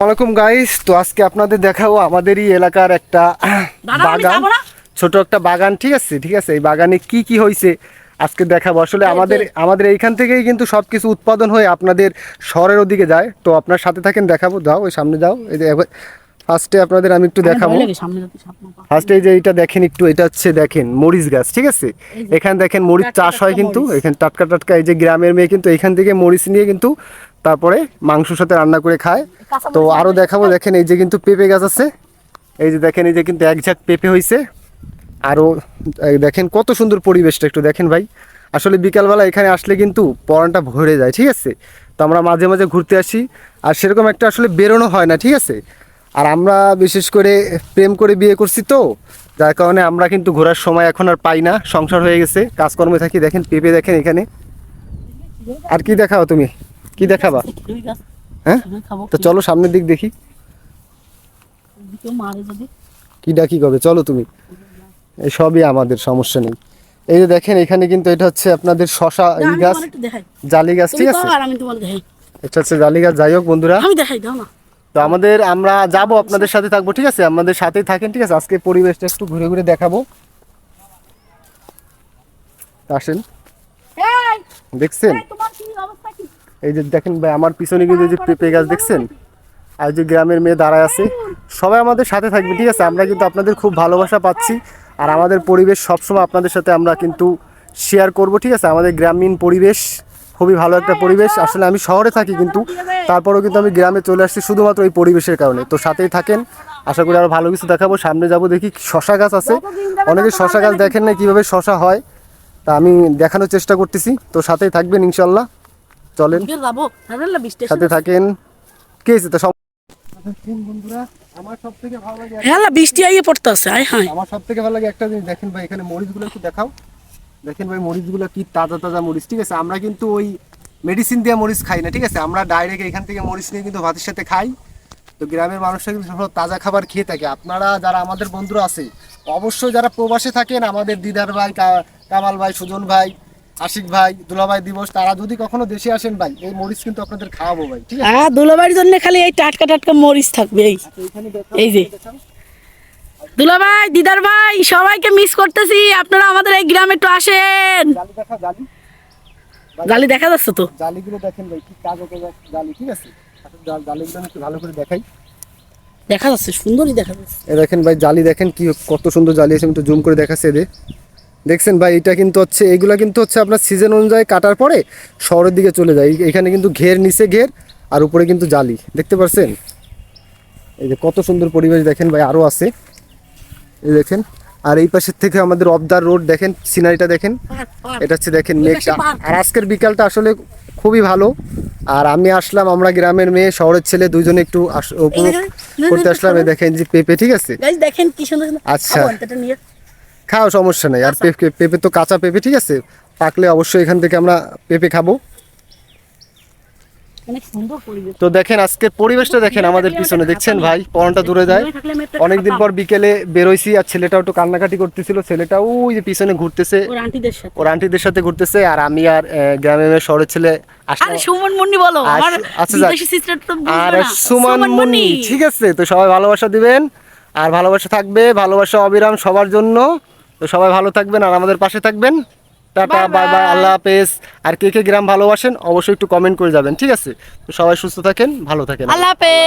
আসসালামাইকুম গাইস তো আজকে আপনাদের দেখাবো আমাদেরই এলাকার একটা বাগান। ছোট একটা বাগান ঠিক আছে? ঠিক আছে? এই বাগানে কি কি হয়েছে আজকে দেখাবো। আসলে আমাদের আমাদের এইখান থেকেই কিন্তু সবকিছু উৎপাদন হয়ে আপনাদের শহরের ওদিকে যায়। তো আপনার সাথে থাকেন দেখাবো। যাও ওই সামনে যাও। এই যে ফার্স্টে আপনাদের আমি একটু দেখাবো। ফার্স্টে এই যে এটা দেখেন একটু এটা হচ্ছে দেখেন মরিচ গাছ ঠিক আছে? এখানে দেখেন মরিচ চাষ হয় কিন্তু এখানে টাটকা টাটকা এই যে গ্রামের মেয়ে কিন্তু এখান থেকে মরিচ নিয়ে কিন্তু তারপরে মাংসর সাথে রান্না করে খায়। তো মরিচ আরও দেখাবো দেখেন এই যে কিন্তু পেঁপে গাছ আছে। এই যে দেখেন এই যে কিন্তু এক ঝাঁক পেঁপে হয়েছে আরও এই দেখেন কত সুন্দর পরিবেশটা একটু দেখেন ভাই। আসলে বিকালবেলা এখানে আসলে কিন্তু পরানটা ভরে যায় ঠিক আছে? তো আমরা মাঝে মাঝে ঘুরতে আসি। আর সেরকম একটা আসলে বেরোনো হয় না ঠিক আছে? আর আমরা বিশেষ করে প্রেম করে বিয়ে করছি তো যার কারণে আমরা কিন্তু ঘোরার সময় এখন আর পাই না। সংসার হয়ে গেছে কাজকর্মে থাকি। দেখেন পেঁপে দেখেন এখানে। আর কি দেখাও তুমি? কি দেখাবা? হ্যাঁ? তো চলো সামনের দিক দেখি। কি ডাকি কবে? চলো তুমি। এই সবই আমাদের সমস্যা নেই। এই যে দেখেন এখানে কিন্তু এটা হচ্ছে আপনাদের শশা এই গাছ জালি গাছ ঠিক আছে? এটা হচ্ছে জালি গাছ। যাই হোক বন্ধুরা আমি দেখাই দাও না। তো আমাদের আমরা যাব আপনাদের সাথে থাকব ঠিক আছে? আমাদের সাথেই থাকেন ঠিক আছে? আজকে পরিবেশটা একটু ঘুরে ঘুরে দেখাবো। আসেন। দেখছেন? এই, যে দেখেন ভাই আমার পিছনে কিন্তু যে পেঁপে গাছ দেখছেন? আর যে গ্রামের মেয়ে দাঁড়ায় আছে। সবাই আমাদের সাথে থাকবে ঠিক আছে? আমরা কিন্তু আপনাদের খুব ভালোবাসা পাচ্ছি। আর আমাদের পরিবেশ সবসময় আপনাদের সাথে আমরা কিন্তু শেয়ার করব ঠিক আছে? আমাদের গ্রামীণ পরিবেশ খুবই ভালো একটা পরিবেশ। আসলে আমি শহরে থাকি কিন্তু তারপরেও কিন্তু আমি গ্রামে চলে আসছি শুধুমাত্র এই পরিবেশের কারণে। তো সাথেই থাকেন। আশা করি আরও ভালো কিছু দেখাবো। সামনে যাব দেখি শশা গাছ আছে। অনেকে শশা গাছ দেখেন না কীভাবে শশা হয়। তা আমি দেখানোর চেষ্টা করতেছি। তো সাথেই থাকবেন ইনশাল্লাহ চলেন। সাথে থাকেন। কে আছে তো সব বন্ধুরা আমার সব থেকে ভালো লাগে হ্যাঁ বৃষ্টি আইয়ে আয় হায়। আমার সব থেকে ভালো লাগে একটা জিনিস দেখেন ভাই এখানে মরিচগুলো একটু দেখাও। দেখেন ভাই মরিচগুলো কি তাজা তাজা মরিচ ঠিক আছে? আমরা কিন্তু ওই মেডিসিন দিয়ে মরিচ খাই না ঠিক আছে? আমরা ডাইরেক্ট এখান থেকে মরিচ নিয়ে কিন্তু ভাতের সাথে খাই। তো গ্রামের মানুষরা কিন্তু সব তাজা খাবার খেয়ে থাকে। আপনারা যারা আমাদের বন্ধুরা আছে অবশ্যই যারা প্রবাসে থাকেন আমাদের দিদার ভাই কামাল ভাই সুজন ভাই আশিক ভাই দুলাভাই দিবস তারা যদি কখনো দেশে আসেন ভাই এই মরিচ কিন্তু আপনাদের খাওয়াবো ভাই ঠিক আছে? হ্যাঁ দুলাবাড়ির জন্য খালি এই টাটকা টাটকা মরিচ থাকবে এই। দেখাও, এই যে। দুলাভাই দিদার ভাই সবাইকে মিস করতেছি আপনারা আমাদের এই গ্রামে একটু আসেন। জালি দেখা জালি। গালি দেখা যাচ্ছে তো। জালিগুলো দেখেন ভাই কি কাজ হতে জালি ঠিক আছে? জাল- জালিগুলো একটু ভালো করে দেখাই। দেখা যাচ্ছে সুন্দরই দেখা যাচ্ছে। এ দেখেন ভাই জালি দেখেন কি কত সুন্দর জালি আছে আমি একটু জুম করে দেখাচ্ছি এদের। দেখছেন ভাই এটা কিন্তু হচ্ছে এগুলা কিন্তু হচ্ছে আপনার সিজন অনুযায়ী কাটার পরে শহরের দিকে চলে যায়। এখানে কিন্তু ঘের নিচে ঘের আর উপরে কিন্তু জালি। দেখতে পাচ্ছেন এই যে কত সুন্দর পরিবেশ দেখেন ভাই আরও আছে। এই দেখেন আর এই পাশের থেকে আমাদের অবদার রোড দেখেন সিনারিটা দেখেন। এটা হচ্ছে দেখেন মেঘটা। আর আজকের বিকালটা আসলে খুবই ভালো। আর আমি আসলাম আমরা গ্রামের মেয়ে শহরের ছেলে দুজনে একটু উপভোগ করতে আসলাম। দেখেন যে পেঁপে ঠিক আছে? দেখেন কি সুন্দর সুন্দর আচ্ছা। খাব, এটা নিয়ে খাও সমস্যা নেই। আর পেঁপে পেঁপে তো কাঁচা পেঁপে ঠিক আছে? পাকলে অবশ্যই এখান থেকে আমরা পেঁপে খাব। তো দেখেন আজকের পরিবেশটা দেখেন আমাদের পিছনে। দেখছেন ভাই পরনটা দূরে যায়। অনেকদিন পর বিকেলে বেরোইছি আর ছেলেটাও একটু কান্নাকাটি করতেছিল। ছেলেটাও ওই যে পিছনে ঘুরতেছে। ওর আন্টিদের সাথে। ঘুরতেছে আর আমি আর আহ, গ্রামের শহরের ছেলে আরে সুমন মুন্নি আচ্ছা, যাক। বিদেশি সিস্টার তো আর সুমান মুনি ঠিক আছে? তো সবাই ভালোবাসা দিবেন। আর ভালোবাসা থাকবে ভালোবাসা অবিরাম সবার জন্য। তো সবাই ভালো থাকবেন আর আমাদের পাশে থাকবেন। টাটা বাই বাই আল্লাহ হাফেজ। আর কে কে গ্রাম ভালোবাসেন অবশ্যই একটু কমেন্ট করে যাবেন ঠিক আছে? তো সবাই সুস্থ থাকেন ভালো থাকেন। আল্লাহ হাফেজ।